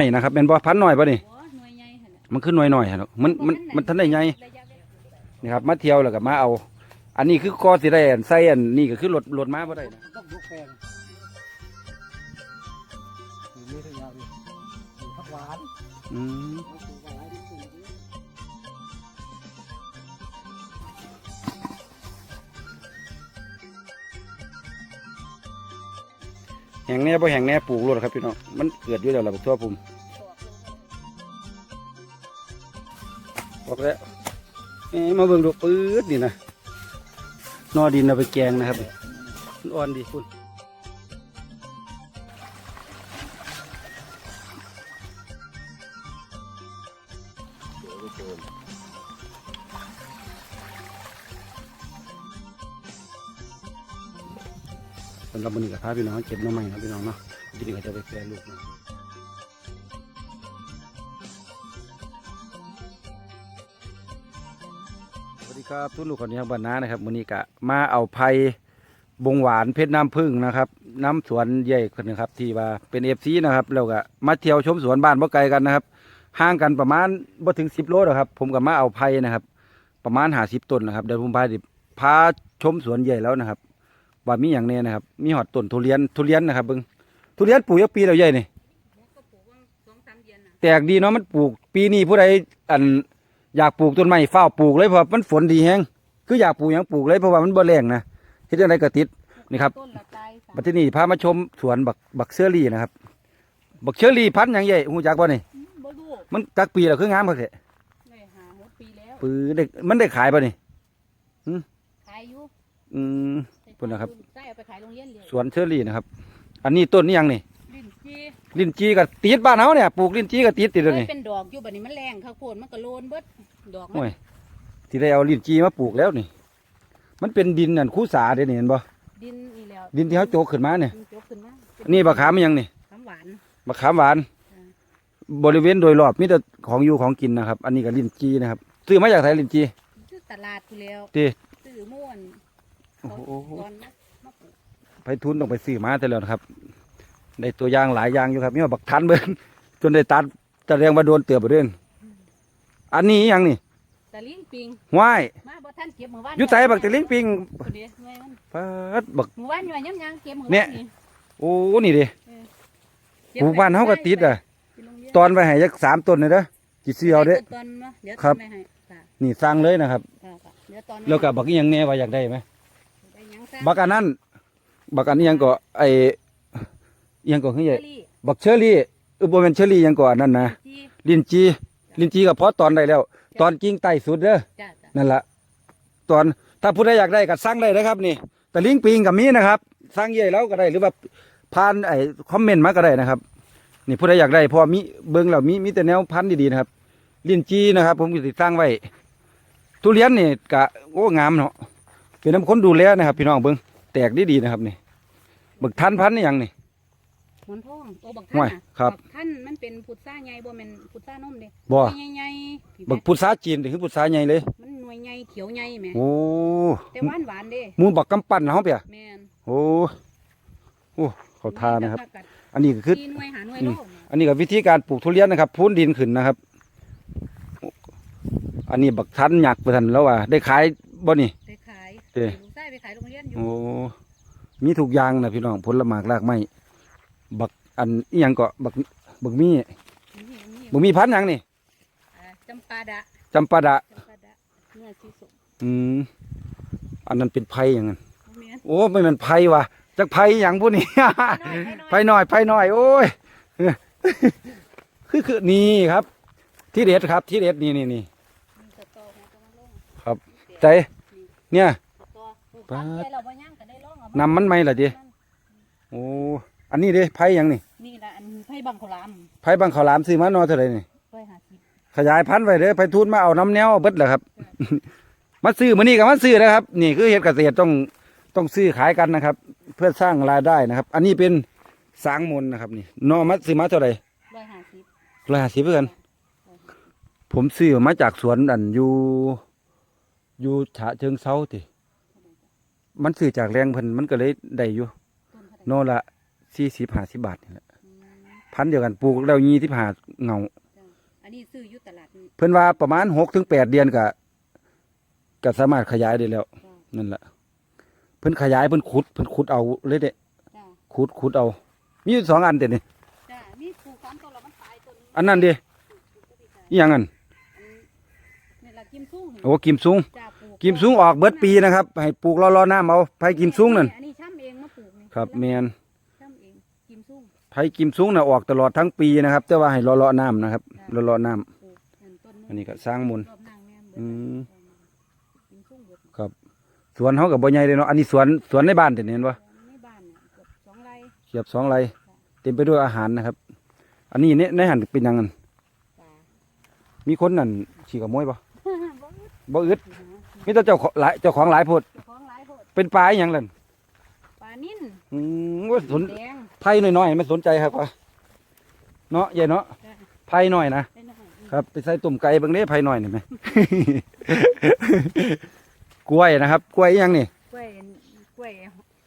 นี่นะครับเป็นบ่พันหน่อยป่ะนี่โอ้หน่วยใหญ่หั่นน่ะมันขึ้นหน่อยหน่อยฮะเนาะมันมันมันทันได้ไงระยะเวลานี่ครับ มาเที่ยวแล้วก็มาเอา อันนี้คือก็สิได้อันใส่อันนี่ก็คือรถรถมาบ่ได้นะต้องยกแปลงนี่ระยะนี่ผักหวานอืมแห่งแน่บ่แห่งแน่ปลูกรถครับพี่น้องมันเกิดอยู่แล้วล่ะบักทั่วพุ่ม บอกแล้วมาเบิ่งดูปื๊ดนี่นะนอดินเอาไปแกงนะครับอ่อนดีคุณสำหรับวันนี้กับพาพี่น้องเก็บน้องใหม่ครับพี่น้องเนาะทีนี้ก็จะไปแปรลูกนะ ดีครับทุกลูกคนนี้บ้านนานะครับวันนี้กะมาเอาไผ่บงหวานเพชรน้ำผึ้งนะครับ น้ำสวนใหญ่คนนะครับ ที่ว่าเป็นเอฟซีนะครับแล้วก็มาเที่ยวชมสวนบ้านบ่ไกลกันนะครับห่างกันประมาณบ่ถึงสิบโลหรอกครับ ผมก็มาเอาไผ่นะครับ ประมาณหาสิบต้นนะครับเดี๋ยวผมพาดิพาชมสวนใหญ่แล้วนะครับ ว่ามีอย่างแนี้นะครับ มีหอดต้นทุเรียนทุเรียนนะครับเบิงทุเรียนปลูกยักปีแล้วใหญ่นี่ก็ปลูกว่าสองสามเดือนน่ะแตกดีเนาะมันปลูกปีนี้ผู้ใดอัน อยากปลูกต้นไม้เฝ้าวปลูกเลยเพราะมันฝนดีแฮงคืออยากปลูกหยังปลูกเลยเพราะว่ามันบ่แรงนะเฮ็ดจังไดก็ติดนี่ครับต้นละตายสามบัดทีนี้พามาชมสวนบักบักเชอรี่นะครับบักเชอรี่พันธุ์หยังใหญ่ฮู้จักบ่นี่อืมบ่รู้มันจักปีแล้วคืองามคักแท้ได้หาหกปีแล้วปื้อได้มันได้ขายบ่นี่ ขายอยู่อืมพุ่นนะครับ ได้เอาไปขายโรงเรียนเลยสวนเชอรี่นะครับ อันนี้ต้นนี่ยังนี่ ลิ้นจี ลิ้นจีก็ติดบ้านเฮาเนี่ยปลูกลิ้นจีก็ติดติดเลยเคนี่ยเป็นดอกอยู่บัดนี้มันแรงข้าวโพดมันก็โลนเบิดดอกมัโอ้นยที่ได้เอาลิ้นจีมาปลูกแล้วนี่ มันเป็นดินนั่นคู่สาเด้นี่เห็นบ่ดินนี่แล้วดินที่เขาโจกขึ้นมาเนี่ยดินจกขึ้นมาอันนี่บักขามมันยังนี่น้ำหวานบักขามหวานอืมบริเวณโดยรอบมีแต่ของอยู่ของกินนะครับ อันนี้ก็ลิ้นจีนะครับซื้อมาจากไทยลิ้นจีซื้อตลาดกูแล้วติซื้อม่วนโอ้โหตอนมามาปลูกไปทุนต้องไปซื้อมาแต่แล้วนะครับ ได้ตัวอย่างหลายอย่างอยู่ครับมีว่าบักทันเบิ้งจนได้ตัดแต่เรียงมาโดนเตือบไปเรื่องอันนี้อิหยังนี่ตะลิงปิงห้วายมาบ่ทันเก็บมื้อวานอยุไสบักตะลิงปิงคนเดียวหน่วยมันปัดบักมื้อวานหน่วยยังยังเก็บมื้อเนี่วายนนี่โอ้นี่ดิเก็ปลูกบ้านเฮาก็ติดอะไปโรงเรียนตอนไปให้จักสามต้นเลยเด้อจิซื้อเอาเด้อตอนมาเดี๋ยวครับทำไม่ให้ค่ะนี่สร้างเลยนะครับค่ะค่ะเดี๋ยวตอนแล้วก็บักอิหยังแน่ว่าอยากได้ไหมได้หยังซะบักอันนั้นบักอันนี้ยังก็ไออิห ยังก็คือใหญ่เชอรี่บักเชอรี่เออบ่แม่นเชอรี่หยังก็อันนั้นนะจีลิ้นจีลิ้นจีก็พอตอนได้แล้ว ตอนกิ่งใต้สุดเด้อจ้าจ้านั่นละตอนถ้าผู้ใดอยากได้ก็สั่งได้นะครับ นี่ แต่ลิงปิงกับมีนะครับสั่งใหญ่แล้วก็ได้หรือว่าผ่านไอ้คอมเมนต์มาก็ได้นะครับ นี่ผู้ใดอยากได้เพอมีเบิ่งแล้วมีมีแต่แนวพันธุ์ดีๆนะครับลิ้นจีนะครับ ผมก็ติดตั้งไว้ ทุเรียนนี่กะโอ้งามเนาะเป็นน้ำคนดูแลนะครับ พี่น้องเบิ่งแตกดีๆนะครับนี่บึกทันพันธุ์นี่หยังนี่ หมอนทองโอ้บักห่ท่าวยนน่ะครับบักท่านมันเป็นพุทราใหญ่บ่แม่นพุทรานมเด้บ่หน่วยใหญ่ๆพี่บึกพุทราจีนนี่คือพุทราใหญ่เลยมันหน่วยใหญ่เขียวใหญ่แหม่โอ้แต่หวานหวานๆเด้หมูบักกำปั้นเฮาเปียแม่นโอ้โอ้เขาทานะครับกัดอันนี้ก็คือที่หน่วยหาหน่วยอืโลมกอันนี้ก็วิธีการปลูกทุเรียนนะครับพูนดินขึ้นนะครับ อันนี้บักทันหยักไปทันแล้วว่าได้ขายบ่นี่ไปขายเด้ลูกชายไปขายโรงเรียนอยู่โอ้มีทุกอย่างนะพี่น้องผลหมากรากไม้ บักอันอีหยังก็บักบักมีนี่นี่บักมีพันธุ์หยังนี่อ่าจำปาดะจำปาดะจำปาดะเนื้อสีส้มอืมอันนั้นเป็นไผ่อย่างนั้นบ่แม่นโอ้ไม่เป็นไผ่ว่ะจักไผ่หยังพวกนี้น้อยๆน้อยไผ่น้อยไผ่น้อยโอ้ยคือคือนี่ครับ ที่เด็ดครับ ที่เด็ดนี่นี่นี่ๆมีสตอหัวกำลังลงครับใจเนี่ย สตอปลูกปาดตามใจเราบ่ย่างก็ได้ลองเอานำมันไหมล่ะจิ โอ้ อันนี้เด้ไผ่หยังนี่นี่ล่ะอันไผ่บังขาวหลามไผ่บางข้าวหลามซื้อมานอเท่าไหรนี่ ไว้หาสิบขยายพันธุ์ไว้เด้อไผ่ทุนมาเอาน้ำแนวเบิดเหรอครับ มาซื้อมื้อนี้ก็มาซื้อนะครับ นี่คือเฮ็ดเกษตรต้องต้องซื้อขายกันนะครับ เพื่อสร้างรายได้นะครับ อันนี้เป็นสางมนนะครับนี่นอมาซื้อมาเท่าไหร่ไว้หาสิบร้อยห้าสิบเพื่อนผมซื้อมาจากสวนอันอยู่อยู่ฉะเชิงเซาติมันซื้อจากแรงเพิ่นมันก็เลยได้อยู่ต้นเท่าไหร่โนละ สี่สิบห้าสิบบาทนี่แหละอืมพันธุ์เดียวกันปลูกแล้วยี่ที่ผ่าเงาจ้ะอันนี้ซื้ออยู่ตลาดนี่เพิ่นว่าประมาณหกถึงแปดเดือนก็ก็สามารถขยายได้แล้วจ้ะนั่นแหละเพิ่นขยายเพิ่นขุดเพิ่นขุดเอาเลยเด้จ้ะขุดขุดเอา มีอยู่สองอันเด็ดนี่จ้ะมีปลูกสามต้นแล้วมันตายต้นหงอันนั้นเดิปลูกก็ดีจ้ะอีหยังอันอันนี่ละกิมซุงโอ้กิมซุงจ้ะปลูกิมซุงออกเบิดปีนะครับ ให้ปลูกรอๆน้ำเอาไผกิมซุงนั่น อันนี้ช่ำเองมาปลูกนี่ครับแมน ช่ำเองกิมซุง ไผกิมซุงน่ะออกตลอดทั้งปีนะครับ แต่ว่าให้รอๆน้ำนะครับรอๆน้ำปลูกอันต้นอันนี้ก็สร้างมูลรอบนางแม่นเบิดอืมกิมซุงเบิดครับสวนเขากับบ่ใหญ่เลยเนาะอันนี้สวนสวนในบ้านแต่เห็นปะในบ้านเนี่ยเกือบสองไร่เกียบสองไรเต็มไปด้วยอาหารนะครับ อันนี้เนี่ยในหันเป็นหยังไงจ้ะมีคนนั่นขี่กับมวยปะบ่อึดบ่อึดมีแต่เจ้าของหลายเจ้าของหลายโพดเจ้าของหลายโพดเป็นปลาอหยังล่ะปลานิ่น อืมว่าสนแดงไผ่น้อยๆไม่สนใจครับวะเนาะใหญ่เนาะจ้ะไผ่น้อยนะได้หน่อยอืมครับ ไปใส่ตุ่มไก่เบางเด้ไผ่น้อยนี่ไหม กล้วยนะครับกล้วยอหยังนี่ กล้วยกล้วย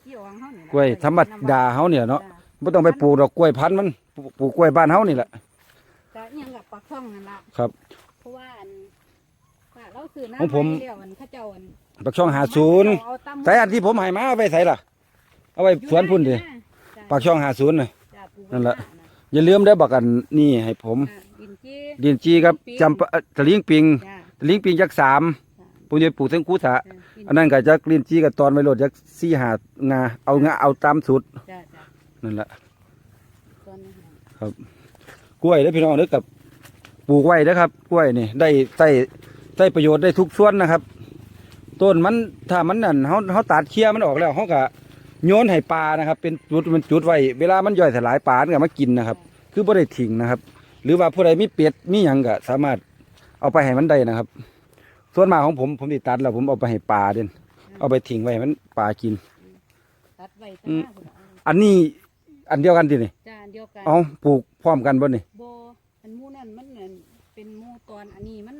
ยี่ห้อของเขานี่ล่ะกล้วยธรรมดาเฮาเนี่ยเนาะจ้ไม่ต้องไปปลูกดอกกล้วยพันธุ์มันปลูกปลูกกล้วยบ้านเฮานี่แหละจ้ะอิหยังกับปลาช่องนั่นล่ะครับเพราะว่าอันว่าเราคือน้ำของผมไเดียวอันเข้าเจ้าอันปักช่องหาศูนย์เอาตำใส่อันที่ผมให้มาเอาไปใส่ล่ะ เอาไว้สวนพุ่นดิจ้ะปากช่องหาศูนย์น่ะจ้ะปลูกไว้นั่นล่ะหาอย่าลืมได้อบอกกันนี่ให้ผมอะดินจีดินจีครับจำปะเอ่อตะลิงปิงจ้ะตะลิงปิงจักสามจ้ะผมจะปลูกเส้นคูสะจ้ะดิอันนั้นก็จักลินจีกับตอนไว้โหลดจักสี่หางาเอางาเอาตามสูตรจ้ะจ้ะนั่นแหละต้นนี้ค่ะกล้วยเด้อพี่น้องเด้อกับปลูกไว้เด้อครับ กล้วยนี่ได้ใส่ใส่ประโยชน์ได้ทุกส่วนนะครับ ต้นมันถ้ามันนั่นเขาเขาตัดเคี้ยมันออกแล้วเขาก็ โยนให้ปลานะครับ เป็นจุดมันจุดไว้เวลามันย่อยสลายปลามันก็มากินนะครับ คือบ่ได้ทิ้งนะครับ หรือว่าผู้ใดมีเป็ดมีหยังก็สามารถเอาไปให้มันได้นะครับ ส่วนมากของผมผมติตัดแล้วผมเอาไปให้ปลาเด่นเอาไปทิ้งไว้ให้มันปลากิน ตัดไว้อืตั้งมหน้าพุ่นเอาอันนี้อันเดียวกันดินี่จ้ะอันเดียวกันเอาปลูกพร้อมกันบ่นี่โบอันหมูนั่นมันเหมือนเป็นหมูตอนอันนี้มัน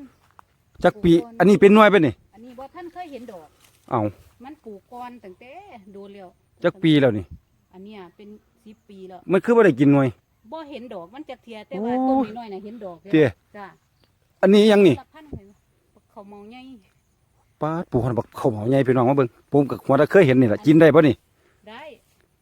จักปีอันนี้เป็นหน่วยไปนี่อันนี้บ่ท่านเคยเห็นดอก เอามันปลูกก่อนตั้งแต่โดนแล้ว จักปีแล้วนี่ อันเนี้ยเป็นสิบปีแล้วมันคือบ่ได้กินหน่วย บ่เห็นดอกมันจะเทียแต่ว่าโอ้ต้นน้อยๆน่ะเห็นดอกแล้วเตี้ยจ้ะอันนี้ยังนี่สักพันเห็นบ่เขาวเมาใหญ่ป้าดปลูกคนบักข้าวเหมาใหญ่พี่น้องมาเบิ่งผมกับหัวตะเคยเห็นนี่แหละกินได้ป่ะนี่ ได้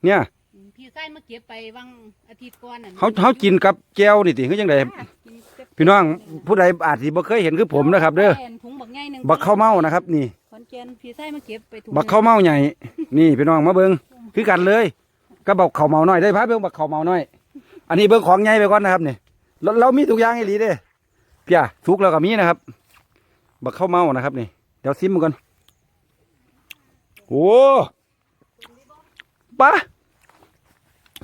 เนี่ยอืมพี่ไส้มาเก็บไปวังอาทิตย์ก่อนน่ะเขาเขากินกับแก้วนี่ติคือจังไดจ้ะกินกับพี่น้องผู้ใดอาจสิบ่เคยเห็นคือผมนะครับ เด้อแผ่นถุงบักใหญ่หนึงบักข้าวเมานะครับ นี่ขอนแก่นพี่ไส้มาเก็บไปถุงบักข้าวเมาใหญ่ นี่พี่น้องมาเบิ่ง คือกันเลย ก็บักเข้าเมาหน้อยได้พาเบิ่งบักเข้าเมาหน้อย อันนี้เบิ่งของใหญ่ไปก่อนนะครับเนี่ยเราเรามีทุกอย่างอีหลีเด้เปียทุกแล้วก็มีนะครับ บักเข้าเมานะครับนี่เดี๋ยวซิมมันก่อนโอ้ป้า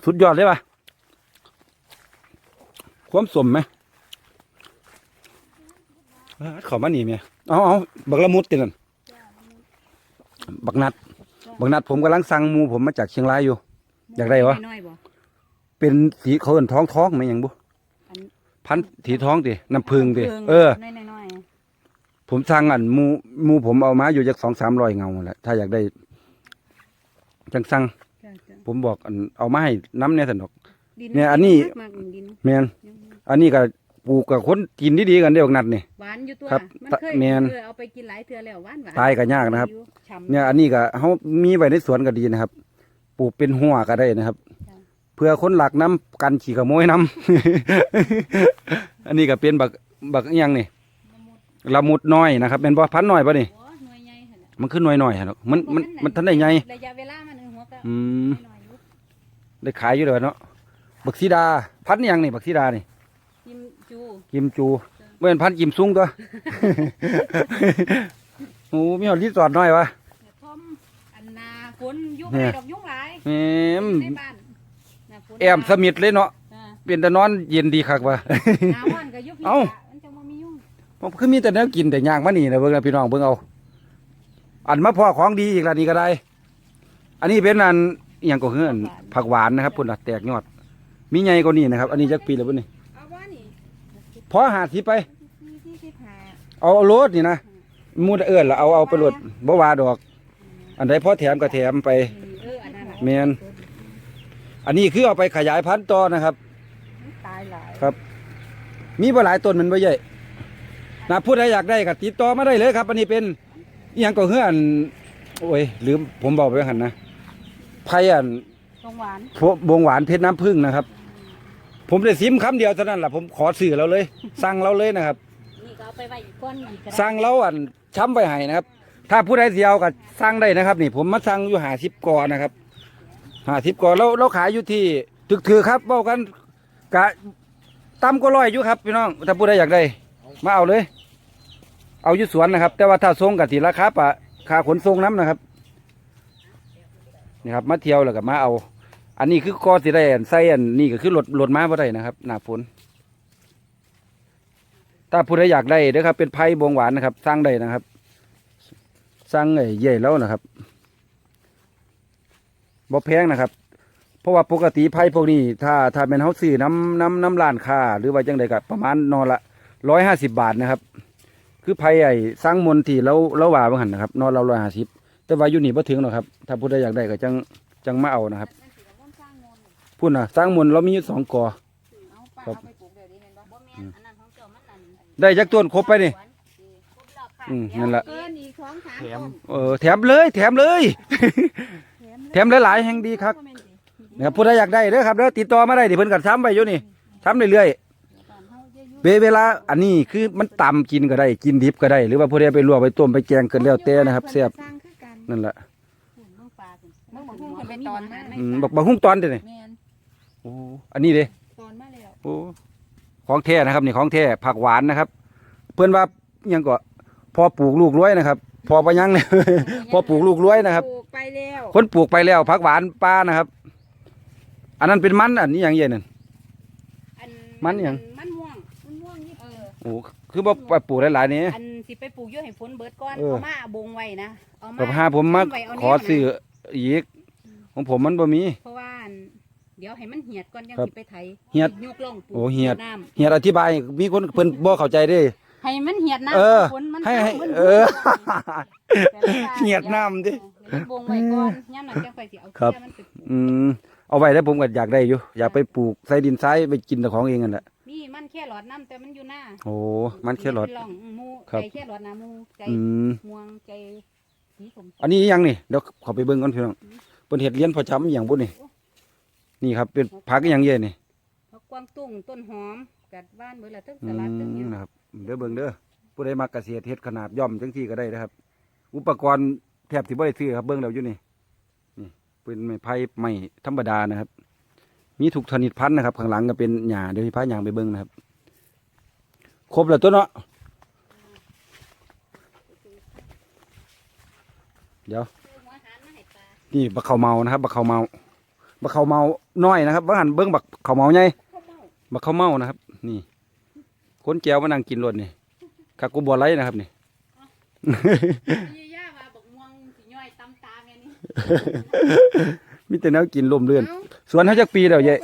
สุดยอดเลยป่ะความสมไหมขอมาหนีเมียเอาเอาบักละมุดตินั่นบักนัด บักนัดผมกำลังสั่งหมูผมมาจากเชียงรายอยู่ อยากได้วะน้อยๆบ่เป็นสีเขาเอินท้องท้องไหมยังบุอันพันธุ์สีท้องดิน้ำพึงดิเออน้อยผมสั่งอันหมูหมูผมเอามาอยู่จากสองสามร้อยเงาแหละถ้าอยากได้ จังสั่งๆจ้ะจ้ะผมบอกอันเอามาให้น้ำเนี่ยสนอกดิเนี่ยอันนี้มากๆดินแมนอันนี้ก็ ปลูกกับคนกินดีๆกันเดียวนัดนี่ หวานอยู่ตัวครับมันเคยแม่น เออเอาไปกินหลายเทื่อแล้วหวานหวานตายก็ยากนะครับฉ่ำ เนี่ยอันนี้ก็เขามีไว้ในสวนก็ดีนะครับ ปลูกเป็นหัวก็ได้นะครับ จ้ะ เพื่อคนหลักน้ำกันขี่ขโมยน้ำ อันนี้ก็เป็นบักบักอิหยังนี่ละมุดน้อยนะครับเป็นบ่พันธุ์น้อยป่ะนี่หัวหน่วยใหญ่หั่นน่ะมันขึ้นน้อยหน่อยๆครับมันมันมันทันได้ใหญ่ระยะเวลามันหัวก็อืม น้อยๆอยู่ได้ขายอยู่เลยเนาะบักซีดา พันธุ์อิหยังนี่บักซีดานี่กิมจู กิมจูเมื่อนพันธุ์กิมซุงตัว โอ้มีหอดรีสอร์ทน้อยวะแต่ทอมอันนาฝนยุงเนี่ไรยดอกยุงหลายแหมอยู่ในบ้านน่ะฝนแอมสมิดเลยเนาะจ้ะเป็นแต่นอนเย็นดีคักวะหน้าวันก็ยุบเอ้ามันจะบ่มียุงผมคือมีแต่แนวกินแต่ย่างมานี่นะเบิ่งนะพี่น้องเบิ่งเอา อันมาพอของดีอีกแล้วนี่ก็ได้ อันนี้เป็นอันอหย่างก็คืออันผักหวานนะครับพุ่นละแตกยอด มีใหญ่กว่านี้นะครับ อันนี้จักปีแล้วพุ่นนี่เอาว่านี่ พอหาสิไปที่ที่ที่หาเอาเอารถนี่นะมูดเอื้อนละเอาเอาไปรถบ่ว่าดอก อันใดพอแถมก็แถมไปเอออันนั้นน่ะแม่นอันนี้คือเอาไปขยายพันธุ์ต่อนะครับ มันหลายครับมีบ่หลายต้นมันบ่ใหญ่นะผู้ใดอยากได้ก็ติดต่อมาได้เลยครับ อันนี้เป็นอหยังก็เฮือนโอ้ยลืมผมบอกไปหันนะไผ่อัน ตรงหวาน พวกบวงหวานเพชรน้ำผึ้งนะครับ ผมได้ซิมคำเดียวเท่านั้นแหละผมขอสื่อเราเลย สั่งเราเลยนะครับนี่ก็เอาไปไว้อีกก้อนอีกก็ได้สั่งเราอันช้ำไปให้นะครับ ถ้าผู้ใดเสียวก็สั่งได้นะครับ นี่ผมมาสั่งอยู่หาสิบกอนะครับหาสิบกอแล้วเราขายอยู่ที่ถึกถือครับเบ้ากันกะต่ำก็ร้อยอยู่ครับพี่น้องถ้าผู้ใดอยากได้มาเอาเลย เอาอยู่สวนนะครับ แต่ว่าถ้าส่งกับสีราคาปะค่าขนส่งน้ำนะครับนี่ครับมาเที่ยวแล้วก็มาเอา อันนี้คือกอสีได้อันใส่อันนี่ก็คือรถรถม้าบ่ได้นะครับ หนาฝนถ้าผู้ใดอยากได้เด้อครับ เป็นไผ่บวงหวานนะครับ สร้างได้นะครับ สร้างไอ้ใหญ่แล้วนะครับบ่แพงนะครับ เพราะว่าปกติไผ่พวกนี้ ถ้าถ้าเป็นเฮาซื้อน้ำน้ำน้ำร้านค้าหรือว่าจังใดก็ประมาณนอนละร้อยห้าสิบบาทนะครับ คือไผ่ไอ้สร้างมนที่เราเราว่าบ่หันนะครับ นอนเราร้อยห้าสิบแต่ว่าอยู่นี่บ่ถึงหรอกครับ ถ้าผู้ใดอยากได้ก็จังจังมาเอานะครับ พูดนะสร้างมนต์เรามีอยู่สองกอเอาไปครับ เอาไปปลูกเดี๋ยวนี้เห็นบ่บ่แม่นอันนั้นของเจ้ามันนั่นได้จักต้นครบไปนี่ ครบแล้วค่ะอืมนั่นล่ะ เกินอีกสองสามแถม ต้นเออแถมเลย แถมเลย แถมหลายๆแห่งดีครับ นะครับผู้ใดอยากได้เด้อครับเด้อติดต่อมาได้เดี๋ยวเพิ่นกัดซ้ำไปอยู่นี่ซ้ำเรื่อยๆเวเวลาอันนี้คือมันตำกินก็ได้กินดิบก็ได้ หรือว่าผู้ใดไปลวกไปต้มไปแกงกันแล้วแต่นะครับแซ่บสร้างคือกันนั่นแหละเมืองปลาสิเมืองบางหุ้งเป็นตอนมาอืมบักบักหุ้งตอนเด้อนี่แม่นโอ้อันนี้เด้ตอนมาแล้วโอ้ของแท้นะครับนี่ของแท้ผักหวานนะครับ เพื่อนว่าอิหยังก็พอปลูกลูกรวยนะครับ พอไปยังเนี่ยพอปลูกลูกรวยนะครับ ปลูกไปแล้วคนปลูกไปแล้วผักหวานป้านะครับ อันนั้นเป็นมันอันนี้อย่างเย็นนั่น อันมันหยัง มันม่วงมันม่วงนี่เออโอ้คือบ่ไปปลูกหลายๆนี่ อันสิไปปลูกอยู่ให้ฝนเบิดก่อนเออ เอามาบงไว้นะเอามากับหาผมมาไว้เาขอซื้ออีก ของผมมันบ่มี เพราะว่าอัน เดี๋ยวให้มันเหียดก่อนยังครับสิไปไถเหียดยกลงปลูกโอ้เหียดน้เฮียอธิบายมีคนเพิ่นบ่เข้าใจเด้ำให้มันเหียดน้ำเออฝนมันให้ให้มันเออแต่ละว่าเหียดน้ำดิเดี๋ยวบงไว้ก่อนย่ำหนังจังไปสิเอาครับเขี้ยมันไปปลูกอืมเอาไว้แล้วผมก็อยากได้อยู่ อยากไปปลูกใส่ดินทรายไปกินแต่ของเองนั่นแหละนี่มันแค่หลอดน้ำแต่มันอยู่หน้าโอ้มันแค่หลอดเป็นร่องหมูครับใจแค่หลอดน้ำหมูใจอืมม่วงใจสีสมอันนี้อีหยังนี่เดี๋ยวขอไปเบิ่งก่อนพี่น้องเพิ่นเฮ็ดเลี้ยนพอจำอหย่างบุนี่ นี่ครับเป็นผักอหย่างเย่นี่ผักกวางตุ้งต้นหอมกัดบ้านเบิดละทั้งอืสลัดทั้งมหยังนะครับเด้อเบิ่งเด้อผู้ใดมักเกษตรเฮ็ดขนาดย่อมจังซี่ก็ได้นะครับ อุปกรณ์แทบสิบ่ได้ซื้อครับเบิ่งแล้วอยู่นี่นี่เป็นไม้ไผ่ไม้ธรรมดานะครับ มีทุกชนิดพันธุ์นะครับข้างหลังก็เป็นหญ้าเดี๋ยวพี่พาหญ้าไปเบิ่งนะครับ ครบแล้วตัวเนาะเดี๋ยวซื้อหัวหารมาให้ปลานี่บักเขาวเมานะครับบักเขาวเมา บักเขาวเมาน้อยนะครับว่าหันเบิ้งบักเขาวเมาใหญ่ข้าวเม่าบักเขาวเมานะครับ นี่คนแก้วมานั่งกินรถนี่กากกูบัวไรนะครับนี่พี่ย่าว่าบอกม่วงสิย่อยตำตาแม่นี่มีแต่แนวกินลมเลื่อนเอ้าสวนเขาจักปีแล้วเย่ฮะ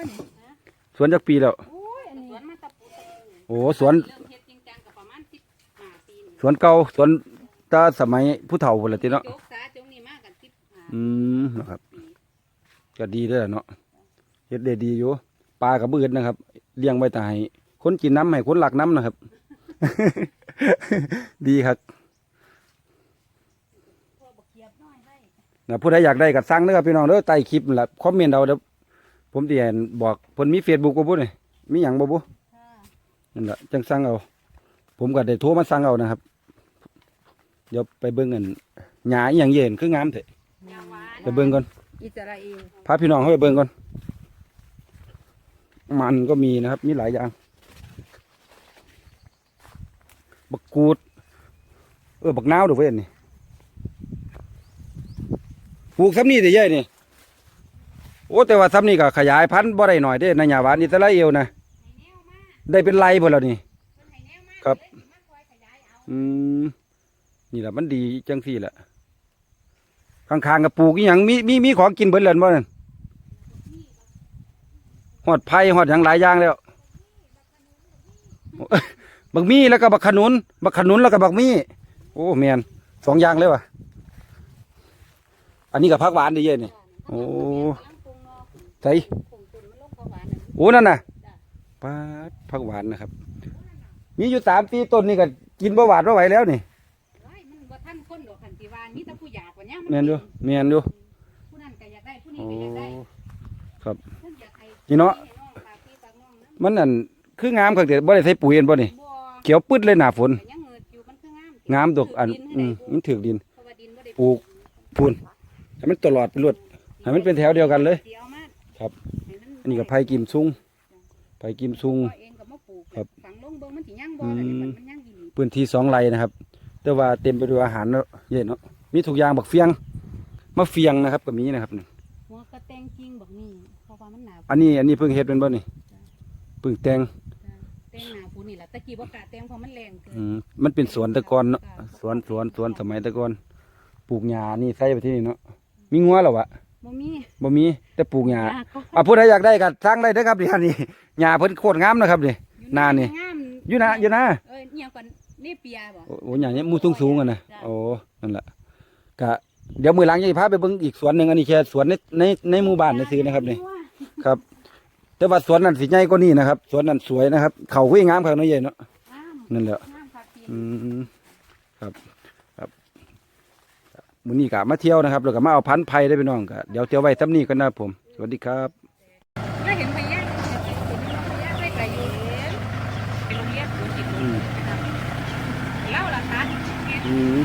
สวนจักปีแล้วโอ้ยอันนี้สวนมาตะปูตะปูโอ้สวนเริ่มเฮ็ดจริงจังก็ประมาณ15ปีนี่สวนเก่าสวนตาสมัยผู้เฒ่าพุ่นละติเนาะโจกสาจงนี่มากัน15อืมนะครับปี ก็ดีเด้เนาะเฮ็ดได้ดีอยู่ปลากับบืดนะครับ เลี้ยงไว้แต่ให้คนกินน้ำให้คนหลักน้ำนะครับ ดีครับนะผู้ใดอยากได้ก็สั่งเด้อครับพี่น้องเด้อใต้คลิปนั่นล่ะคอมเมนต์เอาเด้อผมสิให้บอกเพิ่นมี Facebook บ่บุนี่มีหยังบ่บุค่ะนั่นล่ะจังสั่งเอา ผมก็ได้โทรมาสั่งเอานะครับ เดี๋ยวไปเบิ่งกันหญ้าอีหยังเย็นคืองามแท้ยาหวานไปเบิ่งก่อน อิสราเอลพาพี่น้องเข้าไปเบิ่งก่อน มันก็มีนะครับ มีหลายอย่าง บักกูด เออ บักนาวดูเว้ยนี่ปลูกซ้ำนี่แต่เย่นี่โอ้แต่ว่าซ้ำนี่ก็ขยายพันธุ์บ่ได้หน่อยเด้ในหญ้าหวานอิสราเอลนะให้แนวมาได้เป็นไรบ่แล้วนี่ ครับอยขยายเอาอืม นี่แหละมันดีจังสี่แหละ ข้างๆกับปลูกอีหยังมีมีมีของกินเบิดเลยบ่นั่นหอดไผ่หอดหยังหลายอย่างแล้วบักมี่แล้วก็บักขนุน บักขนุนแล้วก็บักมี่โอ้แมนสองอย่างเลยว่ะ อันนี้กับผักหวานดีเย็นนี่โอ้ใส่ปรุงตุนมันลงข้าวหวานน่ะโอ้นั่นน่ะปาดผักหวานนะครับ มีอยู่สามปีต้นนี่ก็กินบ่หวานบ่ไหวแล้วนี่มันบ่ทันคนดอกคันติว่ามีแต่ผู้อยา กกว่านี้แม่นอยู่แม่นอยู่ผู้นั้นก็อยากได้ผู้นี้โอ้ก็อยากได้ครับ เพิ่นอยากให้นี่เนาะ ให้องฝากพี่ฝากน้องนะมันนั่นคืองามคักเด้บ่ได้ใส่ปุ๋ยเห็นบ่นี่บ่เขียวปึ๊ดเลยหน้าฝนก็ยังเงิดอยู่มันคืองามงามดอกอันดิอืมให้มันถึกดิน เพราะว่าดินบ่ได้ปลูก พูนให้มันตลอดไปรวดให้มันเป็นแถวเดียวกันเลย เดียวมาครับ ให้มัอันนี้ก็ไผ่กิมซุงไผ่กิมซุง พ่อเองก็มาปลูกครับฝังลงเบิ่งมันสิยังบ่ล่ะเนี่ยอืม มันยังอีหลีพื้นที่สองไร่นะครับ แต่ว่าเต็มไปด้วยอาหารเนาะเย็นเนาะ มีทุกอย่างบักเฟียงมะเฟียงนะครับก็มีนะครับนี่หัวกระแตงกิ่งบักนี่เพราะว่ามันหนาอันนี้อันนี้เพิ่งเฮ็ดเป็นบ่นี่เพิ่งแต่งแตงหนาปูนี่ล่ะตะกี้บ่กล้าแตงเพราะมันแรงเกินอืมมันเป็นสวนแตะกอนเนาะสวนสวนสวนสมัยแตะกอนปลูกหญ้านี่ใส่ไปที่นี่เนาะมีงัวเหรอวะบ่มีบ่มีแต่ปลูกหญ้าหก็อะผู้ใดอยากได้ก็สร้างได้เด้อครับนี่อันนี่หญ้าเพิ่นโคตรงามนะครับนี่หน้านี่งามอยู่นะอยู่นะเอ้ยเอียงก่อนนี่เปียบ่โอ้โหหญ้าเนี่ยมูสูงสูงๆอะนะจ้ะโอ้นั่นแหละ ก็เดี๋ยวมื้อหลังจะพาไปเบิ่งอีกสวนหนึงอันนี้แค่สวนในในในหมู่บ้านซื่อๆนะครับนี่ครับ แต่ว่าสวนนั้นสิใหญ่กว่านี้นะครับ สวนนั้นสวยนะครับ เขาคุยงามครับน้อยใหญ่เนาะงามนั่นแหละงามครับพี่อืมครับครับมื้อนี้ก็มาเที่ยวนะครับแล้วก็มาเอาพันธุ์ไผ่ได้พี่น้องก็เดี๋ยวเที่ยวไว้ซ้ำนี้กันนะครับผมสวัสดีครับแล้วเห็นพญาเห็นพญาได้ไกลอยู่เป็นโรงเรียนศูนย์จิตอืมนะครับเล่าล่ะคะอืม